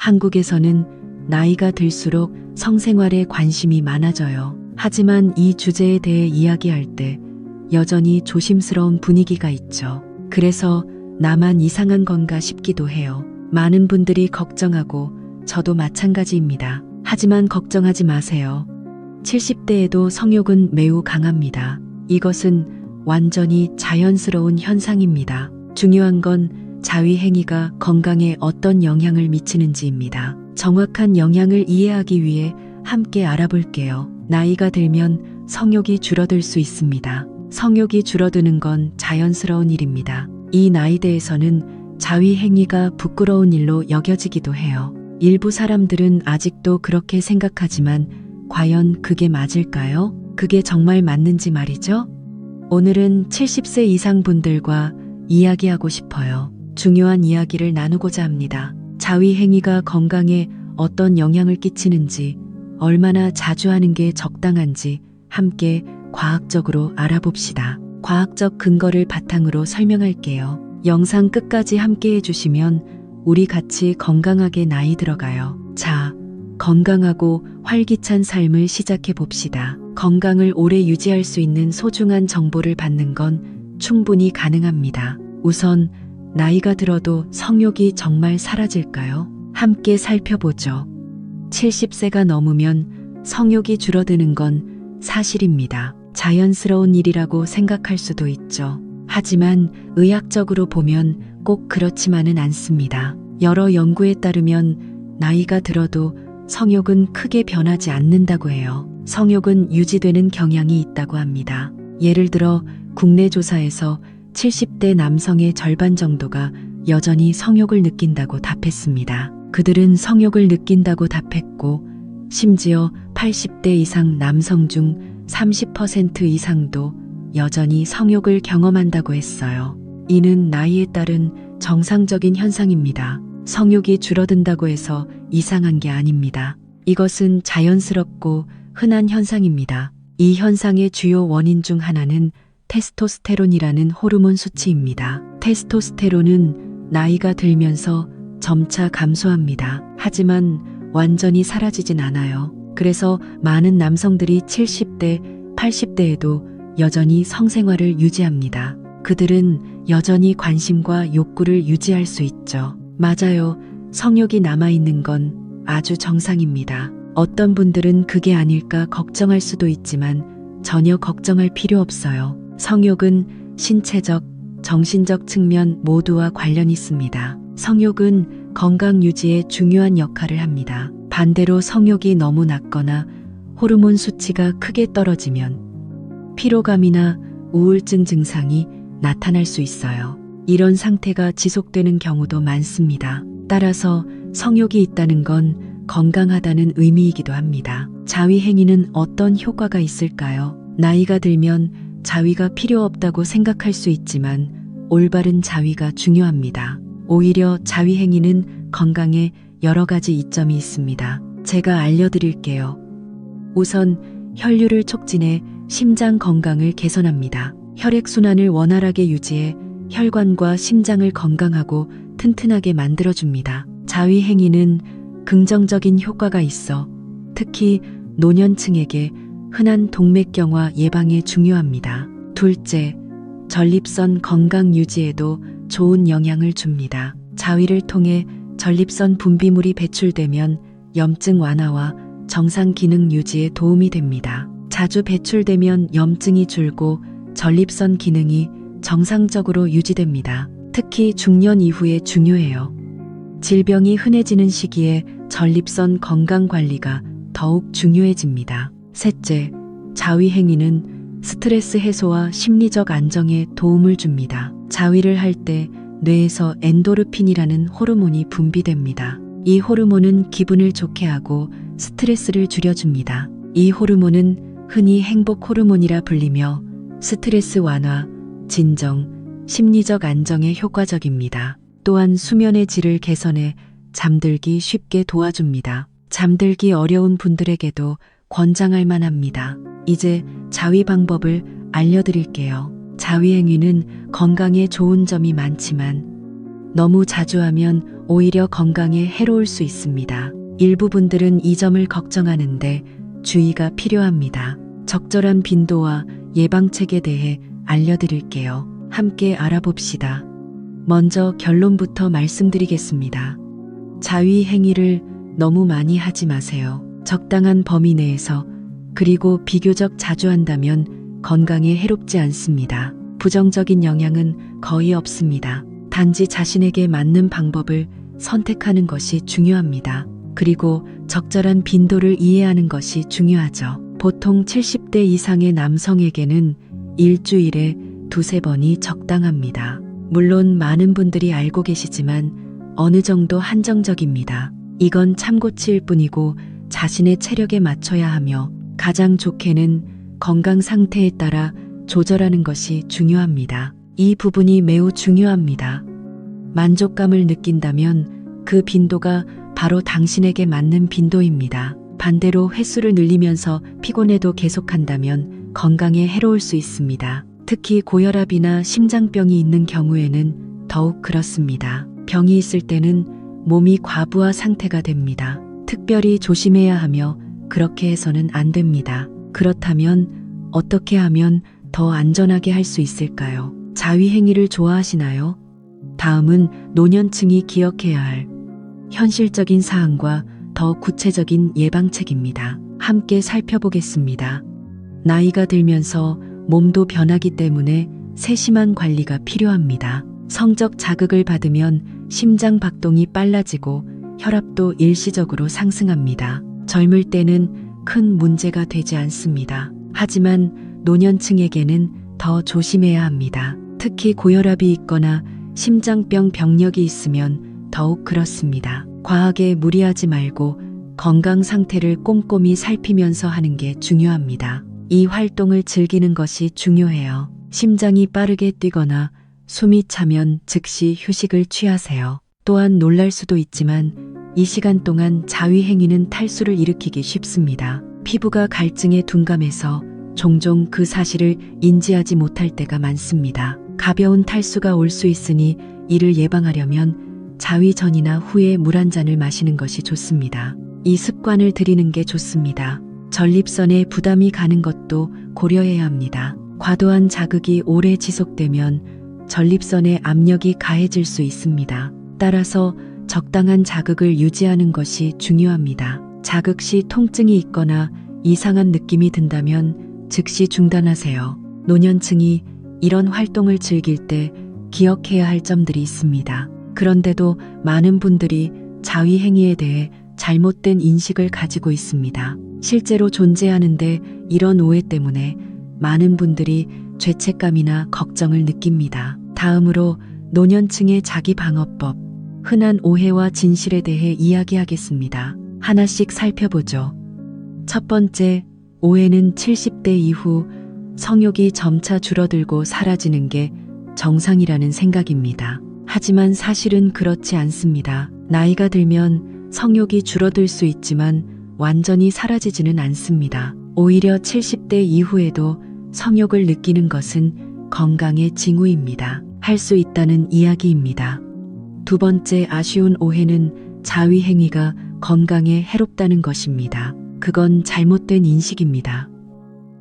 한국에서는 나이가 들수록 성생활에 관심이 많아져요. 하지만 이 주제에 대해 이야기할 때 여전히 조심스러운 분위기가 있죠. 그래서 나만 이상한 건가 싶기도 해요. 많은 분들이 걱정하고 저도 마찬가지입니다. 하지만 걱정하지 마세요. 70대에도 성욕은 매우 강합니다. 이것은 완전히 자연스러운 현상입니다. 중요한 건 자위 행위가 건강에 어떤 영향을 미치는지입니다. 정확한 영향을 이해하기 위해 함께 알아볼게요. 나이가 들면 성욕이 줄어들 수 있습니다. 성욕이 줄어드는 건 자연스러운 일입니다. 이 나이대에서는 자위 행위가 부끄러운 일로 여겨지기도 해요. 일부 사람들은 아직도 그렇게 생각하지만 과연 그게 맞을까요? 그게 정말 맞는지 말이죠? 오늘은 70세 이상 분들과 이야기하고 싶어요. 중요한 이야기를 나누고자 합니다. 자위 행위가 건강에 어떤 영향을 끼치는지, 얼마나 자주 하는 게 적당한지 함께 과학적으로 알아봅시다. 과학적 근거를 바탕으로 설명할게요. 영상 끝까지 함께 해주시면 우리 같이 건강하게 나이 들어가요. 자, 건강하고 활기찬 삶을 시작해 봅시다. 건강을 오래 유지할 수 있는 소중한 정보를 받는 건 충분히 가능합니다. 우선, 나이가 들어도 성욕이 정말 사라질까요? 함께 살펴보죠. 70세가 넘으면 성욕이 줄어드는 건 사실입니다. 자연스러운 일이라고 생각할 수도 있죠. 하지만 의학적으로 보면 꼭 그렇지만은 않습니다. 여러 연구에 따르면 나이가 들어도 성욕은 크게 변하지 않는다고 해요. 성욕은 유지되는 경향이 있다고 합니다. 예를 들어 국내 조사에서 70대 남성의 절반 정도가 여전히 성욕을 느낀다고 답했습니다. 그들은 성욕을 느낀다고 답했고, 심지어 80대 이상 남성 중 30% 이상도 여전히 성욕을 경험한다고 했어요. 이는 나이에 따른 정상적인 현상입니다. 성욕이 줄어든다고 해서 이상한 게 아닙니다. 이것은 자연스럽고 흔한 현상입니다. 이 현상의 주요 원인 중 하나는 테스토스테론이라는 호르몬 수치입니다. 테스토스테론은 나이가 들면서 점차 감소합니다. 하지만 완전히 사라지진 않아요. 그래서 많은 남성들이 70대, 80대에도 여전히 성생활을 유지합니다. 그들은 여전히 관심과 욕구를 유지할 수 있죠. 맞아요. 성욕이 남아있는 건 아주 정상입니다. 어떤 분들은 그게 아닐까 걱정할 수도 있지만 전혀 걱정할 필요 없어요. 성욕은 신체적, 정신적 측면 모두와 관련 있습니다. 성욕은 건강 유지에 중요한 역할을 합니다. 반대로 성욕이 너무 낮거나 호르몬 수치가 크게 떨어지면 피로감이나 우울증 증상이 나타날 수 있어요. 이런 상태가 지속되는 경우도 많습니다. 따라서 성욕이 있다는 건 건강하다는 의미이기도 합니다. 자위 행위는 어떤 효과가 있을까요? 나이가 들면 자위가 필요 없다고 생각할 수 있지만 올바른 자위가 중요합니다. 오히려 자위 행위는 건강에 여러 가지 이점이 있습니다. 제가 알려드릴게요. 우선 혈류를 촉진해 심장 건강을 개선합니다. 혈액순환을 원활하게 유지해 혈관과 심장을 건강하고 튼튼하게 만들어줍니다. 자위 행위는 긍정적인 효과가 있어 특히 노년층에게 흔한 동맥경화 예방에 중요합니다. 둘째, 전립선 건강 유지에도 좋은 영향을 줍니다. 자위를 통해 전립선 분비물이 배출되면 염증 완화와 정상 기능 유지에 도움이 됩니다. 자주 배출되면 염증이 줄고 전립선 기능이 정상적으로 유지됩니다. 특히 중년 이후에 중요해요. 질병이 흔해지는 시기에 전립선 건강 관리가 더욱 중요해집니다. 셋째, 자위 행위는 스트레스 해소와 심리적 안정에 도움을 줍니다. 자위를 할 때 뇌에서 엔도르핀이라는 호르몬이 분비됩니다. 이 호르몬은 기분을 좋게 하고 스트레스를 줄여줍니다. 이 호르몬은 흔히 행복 호르몬이라 불리며 스트레스 완화, 진정, 심리적 안정에 효과적입니다. 또한 수면의 질을 개선해 잠들기 쉽게 도와줍니다. 잠들기 어려운 분들에게도 권장할 만합니다. 이제 자위 방법을 알려드릴게요. 자위 행위는 건강에 좋은 점이 많지만 너무 자주 하면 오히려 건강에 해로울 수 있습니다. 일부 분들은 이 점을 걱정하는데 주의가 필요합니다. 적절한 빈도와 예방책에 대해 알려드릴게요. 함께 알아봅시다. 먼저 결론부터 말씀드리겠습니다. 자위 행위를 너무 많이 하지 마세요. 적당한 범위 내에서 그리고 비교적 자주 한다면 건강에 해롭지 않습니다. 부정적인 영향은 거의 없습니다. 단지 자신에게 맞는 방법을 선택하는 것이 중요합니다. 그리고 적절한 빈도를 이해하는 것이 중요하죠. 보통 70대 이상의 남성에게는 일주일에 두세 번이 적당합니다. 물론 많은 분들이 알고 계시지만 어느 정도 한정적입니다. 이건 참고치일 뿐이고 자신의 체력에 맞춰야 하며 가장 좋게는 건강 상태에 따라 조절하는 것이 중요합니다. 이 부분이 매우 중요합니다. 만족감을 느낀다면 그 빈도가 바로 당신에게 맞는 빈도입니다. 반대로 횟수를 늘리면서 피곤해도 계속한다면 건강에 해로울 수 있습니다. 특히 고혈압이나 심장병이 있는 경우에는 더욱 그렇습니다. 병이 있을 때는 몸이 과부하 상태가 됩니다. 특별히 조심해야 하며 그렇게 해서는 안 됩니다. 그렇다면 어떻게 하면 더 안전하게 할 수 있을까요? 자위행위를 좋아하시나요? 다음은 노년층이 기억해야 할 현실적인 사항과 더 구체적인 예방책입니다. 함께 살펴보겠습니다. 나이가 들면서 몸도 변하기 때문에 세심한 관리가 필요합니다. 성적 자극을 받으면 심장 박동이 빨라지고 혈압도 일시적으로 상승합니다. 젊을 때는 큰 문제가 되지 않습니다. 하지만 노년층에게는 더 조심해야 합니다. 특히 고혈압이 있거나 심장병 병력이 있으면 더욱 그렇습니다. 과하게 무리하지 말고 건강 상태를 꼼꼼히 살피면서 하는 게 중요합니다. 이 활동을 즐기는 것이 중요해요. 심장이 빠르게 뛰거나 숨이 차면 즉시 휴식을 취하세요. 또한 놀랄 수도 있지만 이 시간 동안 자위 행위는 탈수를 일으키기 쉽습니다. 피부가 갈증에 둔감해서 종종 그 사실을 인지하지 못할 때가 많습니다. 가벼운 탈수가 올 수 있으니 이를 예방하려면 자위 전이나 후에 물 한 잔을 마시는 것이 좋습니다. 이 습관을 들이는 게 좋습니다. 전립선에 부담이 가는 것도 고려해야 합니다. 과도한 자극이 오래 지속되면 전립선에 압력이 가해질 수 있습니다. 따라서 적당한 자극을 유지하는 것이 중요합니다. 자극 시 통증이 있거나 이상한 느낌이 든다면 즉시 중단하세요. 노년층이 이런 활동을 즐길 때 기억해야 할 점들이 있습니다. 그런데도 많은 분들이 자위 행위에 대해 잘못된 인식을 가지고 있습니다. 실제로 존재하는데 이런 오해 때문에 많은 분들이 죄책감이나 걱정을 느낍니다. 다음으로 노년층의 자기 방어법, 흔한 오해와 진실에 대해 이야기하겠습니다. 하나씩 살펴보죠. 첫 번째, 오해는 70대 이후 성욕이 점차 줄어들고 사라지는 게 정상이라는 생각입니다. 하지만 사실은 그렇지 않습니다. 나이가 들면 성욕이 줄어들 수 있지만 완전히 사라지지는 않습니다. 오히려 70대 이후에도 성욕을 느끼는 것은 건강의 징후입니다. 할 수 있다는 이야기입니다. 두 번째 아쉬운 오해는 자위 행위가 건강에 해롭다는 것입니다. 그건 잘못된 인식입니다.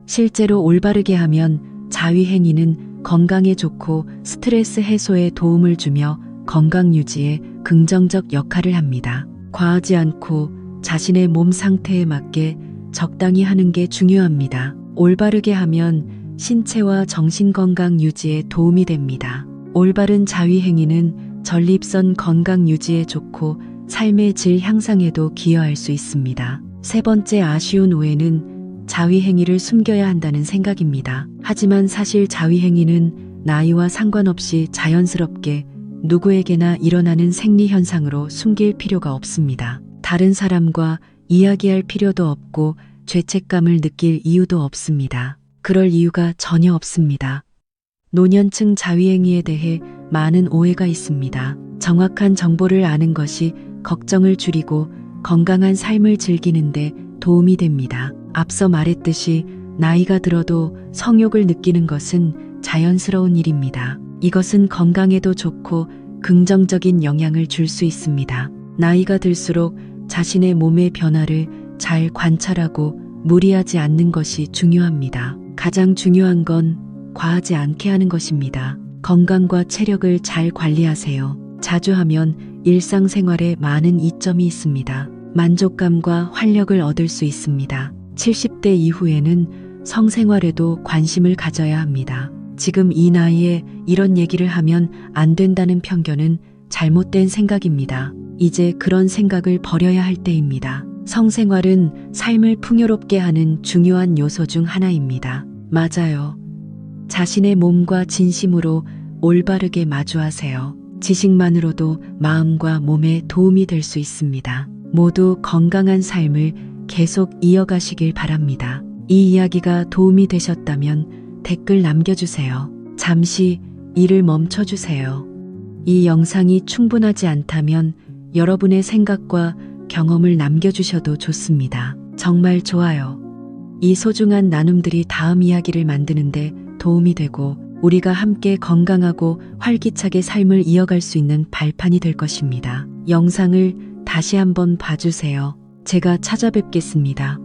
실제로 올바르게 하면 자위 행위는 건강에 좋고 스트레스 해소에 도움을 주며 건강 유지에 긍정적 역할을 합니다. 과하지 않고 자신의 몸 상태에 맞게 적당히 하는 게 중요합니다. 올바르게 하면 신체와 정신 건강 유지에 도움이 됩니다. 올바른 자위 행위는 전립선 건강 유지에 좋고 삶의 질 향상에도 기여할 수 있습니다. 세 번째 아쉬운 오해는 자위 행위를 숨겨야 한다는 생각입니다. 하지만 사실 자위 행위는 나이와 상관없이 자연스럽게 누구에게나 일어나는 생리 현상으로 숨길 필요가 없습니다. 다른 사람과 이야기할 필요도 없고 죄책감을 느낄 이유도 없습니다. 그럴 이유가 전혀 없습니다. 노년층 자위행위에 대해 많은 오해가 있습니다. 정확한 정보를 아는 것이 걱정을 줄이고 건강한 삶을 즐기는데 도움이 됩니다. 앞서 말했듯이 나이가 들어도 성욕을 느끼는 것은 자연스러운 일입니다. 이것은 건강에도 좋고 긍정적인 영향을 줄 수 있습니다. 나이가 들수록 자신의 몸의 변화를 잘 관찰하고 무리하지 않는 것이 중요합니다. 가장 중요한 건 과하지 않게 하는 것입니다. 건강과 체력을 잘 관리하세요. 자주 하면 일상생활에 많은 이점이 있습니다. 만족감과 활력을 얻을 수 있습니다. 70대 이후에는 성생활에도 관심을 가져야 합니다. 지금 이 나이에 이런 얘기를 하면 안 된다는 편견은 잘못된 생각입니다. 이제 그런 생각을 버려야 할 때입니다. 성생활은 삶을 풍요롭게 하는 중요한 요소 중 하나입니다. 맞아요. 자신의 몸과 진심으로 올바르게 마주하세요. 지식만으로도 마음과 몸에 도움이 될 수 있습니다. 모두 건강한 삶을 계속 이어가시길 바랍니다. 이 이야기가 도움이 되셨다면 댓글 남겨주세요. 잠시 일을 멈춰주세요. 이 영상이 충분하지 않다면 여러분의 생각과 경험을 남겨주셔도 좋습니다. 정말 좋아요. 이 소중한 나눔들이 다음 이야기를 만드는데 도움이 되고 우리가 함께 건강하고 활기차게 삶을 이어갈 수 있는 발판이 될 것입니다. 영상을 다시 한번 봐주세요. 제가 찾아뵙겠습니다.